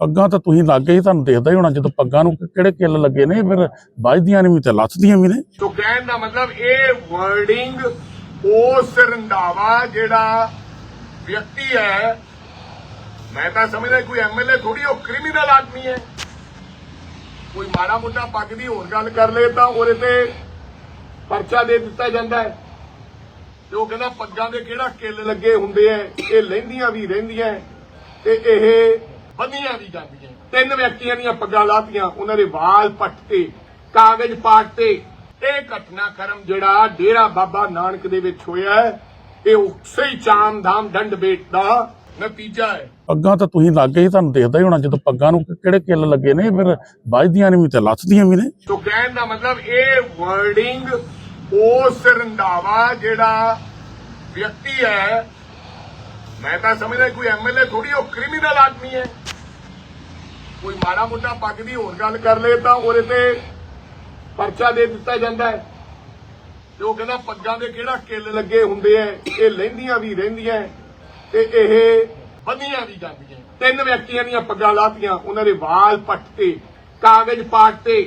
ਪੱਗਾਂ ਤਾਂ ਤੁਸੀਂ ਲੱਗ ਗਏ ਤੁਹਾਨੂੰ ਦੇਖਦਾ ਹੀ ਹੋਣਾ ਜਦੋਂ ਪੱਗਾਂ ਨੂੰ ਕਿਹੜੇ ਕਿੱਲ ਲੱਗੇ ਨੇ, ਫਿਰ ਵੱਜਦੀਆਂ ਨੇ ਵੀ ਤੇ ਲੱਥਦੀਆਂ ਵੀ ਨੇ। ਸੋ ਕਹਿਣ ਦਾ ਮਤਲਬ ਇਹ ਵਰਡਿੰਗ ਉਸ ਰੰਧਾਵਾ ਜਿਹੜਾ ਵਿਅਕਤੀ ਹੈ, ਮੈਂ ਤਾਂ ਸਮਝਦਾ ਕੋਈ ਐਮਐਲਏ ਥੋੜੀ ਉਹ ਕ੍ਰਿਮੀਨਲ ਆਦਮੀ ਹੈ। ਕੋਈ ਮਾੜਾ ਮੋਟਾ ਪੱਗ ਦੀ ਹੋਰ ਗੱਲ ਕਰ ਲੇ ਤਾਂ ਉਹਦੇ ਤੇ ਪਰਚਾ ਦੇ ਦਿੱਤਾ ਜਾਂਦਾ ਹੈ। ਤੇ ਉਹ ਕਹਿੰਦਾ ਪੱਗਾਂ ਦੇ ਕਿਹੜਾ ਕਿੱਲ ਲੱਗੇ ਹੁੰਦੇ ਐ ਇਹ ਲੈਂਦੀਆਂ ਵੀ ਰਹਿੰਦੀਆਂ ਤੇ ਇਹ ਬੰਦੀਆਂ ਵੀ ਜਾਂਦੀਆਂ ਤਿੰਨ ਵਿਅਕਤੀਆਂ ਦੀਆਂ ਪੱਗਾਂ ਲਾਤੀਆਂ ਉਹਨਾਂ ਦੇ ਵਾਲ ਪੱਟਤੇ ਕਾਗਜ਼ ਪਾਟਤੇ। ਇਹ ਘਟਨਾਕ੍ਰਮ ਜਿਹੜਾ ਡੇਰਾ ਬਾਬਾ ਨਾਨਕ ਦੇ ਵਿੱਚ ਹੋਇਆ ਹੈ। ਇਹ ਉਸੇ ਹੀ ਚਾਮਧਾਮ ਦੰਡ ਬੇਟ ਦਾ ਨਤੀਜਾ ਹੈ। ਪੱਗਾਂ ਤਾਂ ਤੁਸੀਂ ਲੱਗ ਗਏ ਤੁਹਾਨੂੰ ਦੇਖਦਾ ਹੀ ਹੋਣਾ ਜਦੋਂ ਪੱਗਾਂ ਨੂੰ ਕਿਹੜੇ ਕਿੱਲ ਲੱਗੇ ਨੇ ਫਿਰ ਵੱਜਦੀਆਂ ਨੇ ਵੀ ਤੇ ਲੱਥਦੀਆਂ ਵੀ ਨੇ। ਸੋ ਕਹਿਣ ਦਾ ਮਤਲਬ ਇਹ ਵਰਡਿੰਗ ਉਸ ਰੰਧਾਵਾ ਜਿਹੜਾ ਵਿਅਕਤੀ ਹੈ ਮੈਂ ਤਾਂ ਸਮਝਦਾ ਕੋਈ ਐਮਐਲਏ ਥੋੜੀ ਉਹ ਕ੍ਰਿਮੀਨਲ ਆਦਮੀ ਹੈ। ਕੋਈ ਮਾੜਾ ਮੋਟਾ ਪੱਗ ਦੀ ਹੋਰ ਗੱਲ ਕਰ ਲੇ ਤਾਂ ਉਹਦੇ ਤੇ ਪਰਚਾ ਦੇ ਦਿੱਤਾ ਜਾਂਦਾ ਹੈ। ਤੇ ਉਹ ਕਹਿੰਦਾ ਪੱਗਾਂ ਦੇ ਕਿਹੜਾ ਕਿੱਲ ਲੱਗੇ ਹੁੰਦੇ ਐ, ਇਹ ਲੈਂਦੀਆਂ ਵੀ ਰਹਿੰਦੀਆਂ ਤੇ ਇਹ ਬੰਦੀਆਂ ਵੀ ਜਾਂਦੀਆਂ ਤਿੰਨ ਵਿਅਕਤੀਆਂ ਦੀਆਂ ਪੱਗਾਂ ਲਾਤੀਆਂ, ਉਹਨਾਂ ਦੇ ਵਾਲ ਪੱਟਤੇ ਕਾਗਜ਼ ਪਾਟਤੇ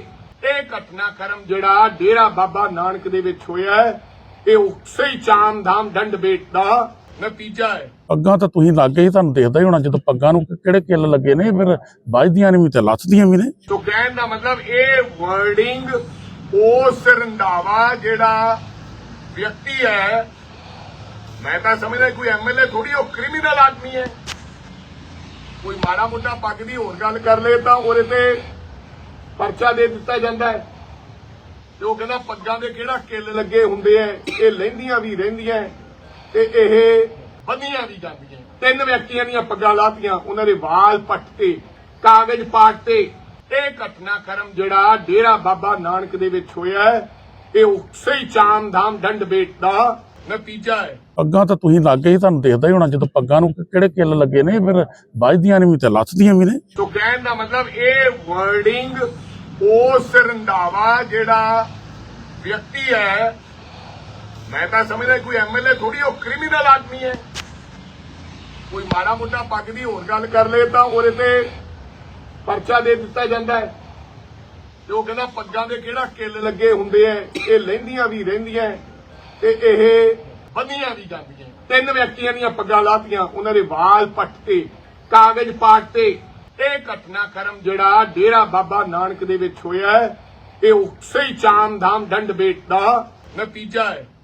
ਇਹ ਘਟਨਾਕ੍ਰਮ ਜਿਹੜਾ ਡੇਰਾ ਬਾਬਾ ਨਾਨਕ ਦੇ ਵਿੱਚ ਹੋਇਆ ਇਹ ਉਸੇ ਚਾਮ ਚਾਮਧਾਮ ਦੰਡ ਬੇਟ ਦਾ ਨਤੀਜਾ ਹੈ। ਪੱਗਾਂ ਤਾਂ ਤੁਸੀਂ ਲੱਗ ਗਏ ਤੁਹਾਨੂੰ ਦੇਖਦਾ ਹੀ ਹੋਣਾ ਜਦੋਂ ਪੱਗਾਂ ਨੂੰ ਕਿਹੜੇ ਕਿੱਲ ਲੱਗੇ ਨੇ ਫਿਰ ਵੱਜਦੀਆਂ ਨੇ ਵੀ ਤੇ ਲੱਥਦੀਆਂ ਵੀ ਨੇ। ਸੋ ਕਹਿਣ ਦਾ ਮਤਲਬ ਇਹ ਵਰਡਿੰਗ ਉਸ ਰੰਧਾਵਾ ਜਿਹੜਾ ਵਿਅਕਤੀ ਹੈ ਮੈਂ ਤਾਂ ਸਮਝਦਾ ਕੋਈ ਐਮਐਲਏ ਥੋੜੀ ਉਹ ਕ੍ਰਿਮੀਨਲ ਆਦਮੀ ਹੈ। ਕੋਈ ਮਾੜਾ ਮੋਟਾ ਪੱਗ ਦੀ ਹੋਰ ਗੱਲ ਕਰ ਲੇ ਤਾਂ ਉਹਦੇ ਤੇ ਪਰਚਾ ਦੇ ਦਿੱਤਾ ਜਾਂਦਾ ਹੈ। ਤੇ ਉਹ ਕਹਿੰਦਾ ਪੱਗਾਂ ਦੇ ਕਿਹੜਾ ਕਿੱਲ ਲੱਗੇ ਹੁੰਦੇ ਐ ਇਹ ਲੈਂਦੀਆਂ ਵੀ ਰਹਿੰਦੀਆਂ ਤੇ ਇਹ ਬੰਦੀਆਂ ਵੀ ਜਾਂਦੀਆਂ ਤਿੰਨ ਵਿਅਕਤੀਆਂ ਦੀਆਂ ਪੱਗਾਂ ਲਾਤੀਆਂ ਉਹਨਾਂ ਦੇ ਵਾਲ ਪੱਟਤੇ ਕਾਗਜ਼ ਪਾਟਤੇ ਇਹ ਘਟਨਾਕ੍ਰਮ ਜਿਹੜਾ ਡੇਰਾ ਬਾਬਾ ਨਾਨਕ ਦੇ ਵਿੱਚ ਹੋਇਆ ਹੈ। ਇਹ ਉਸੇ ਹੀ ਚਾਮਧਾਮ ਦੰਡ ਬੇਟ ਦਾ ਨਤੀਜਾ ਹੈ। ਪੱਗਾਂ ਤਾਂ ਤੁਸੀਂ ਲੱਗ ਗਏ ਤੁਹਾਨੂੰ ਦੇਖਦਾ ਹੀ ਹੋਣਾ ਜਦੋਂ ਪੱਗਾਂ ਨੂੰ ਕਿਹੜੇ ਕਿੱਲ ਲੱਗੇ ਨੇ ਫਿਰ ਵੱਜਦੀਆਂ ਨੇ ਵੀ ਤੇ ਲੱਥਦੀਆਂ ਵੀ ਨੇ। ਸੋ ਕਹਿਣ ਦਾ ਮਤਲਬ ਇਹ ਵਰਡਿੰਗ ਉਸ ਰੰਧਾਵਾ ਜਿਹੜਾ ਵਿਅਕਤੀ ਹੈ ਮੈਂ ਤਾਂ ਸਮਝਦਾ ਕੋਈ ਐਮਐਲਏ ਥੋੜੀ ਉਹ ਕ੍ਰਿਮੀਨਲ ਆਦਮੀ ਹੈ। ਕੋਈ ਮਾੜਾ ਮੋਟਾ ਪੱਗ ਦੀ ਹੋਰ ਗੱਲ ਕਰ ਲੇ ਤਾਂ ਉਹਦੇ ਤੇ ਪਰਚਾ ਦੇ ਦਿੱਤਾ ਜਾਂਦਾ ਹੈ। ਤੇ ਉਹ ਕਹਿੰਦਾ ਪੱਗਾਂ ਦੇ ਕਿਹੜਾ ਕਿੱਲ ਲੱਗੇ ਹੁੰਦੇ ਐ, ਇਹ ਲੈਂਦੀਆਂ ਵੀ ਰਹਿੰਦੀਆਂ ਤੇ ਇਹ ਬੰਦੀਆਂ ਵੀ ਜਾਂਦੀਆਂ ਤਿੰਨ ਵਿਅਕਤੀਆਂ ਦੀਆਂ ਪੱਗਾਂ ਲਾਤੀਆਂ, ਉਹਨਾਂ ਦੇ ਵਾਲ ਪੱਟਤੇ ਕਾਗਜ਼ ਪਾਟਤੇ ਇਹ ਘਟਨਾਕ੍ਰਮ ਜਿਹੜਾ ਡੇਰਾ ਬਾਬਾ ਨਾਨਕ ਦੇ ਵਿੱਚ ਹੋਇਆ ਇਹ ਉਸੇ ਹੀ ਚਾਮਧਾਮ ਡੰਡ ਬੇਟ ਦਾ ਨਤੀਜਾ ਹੈ।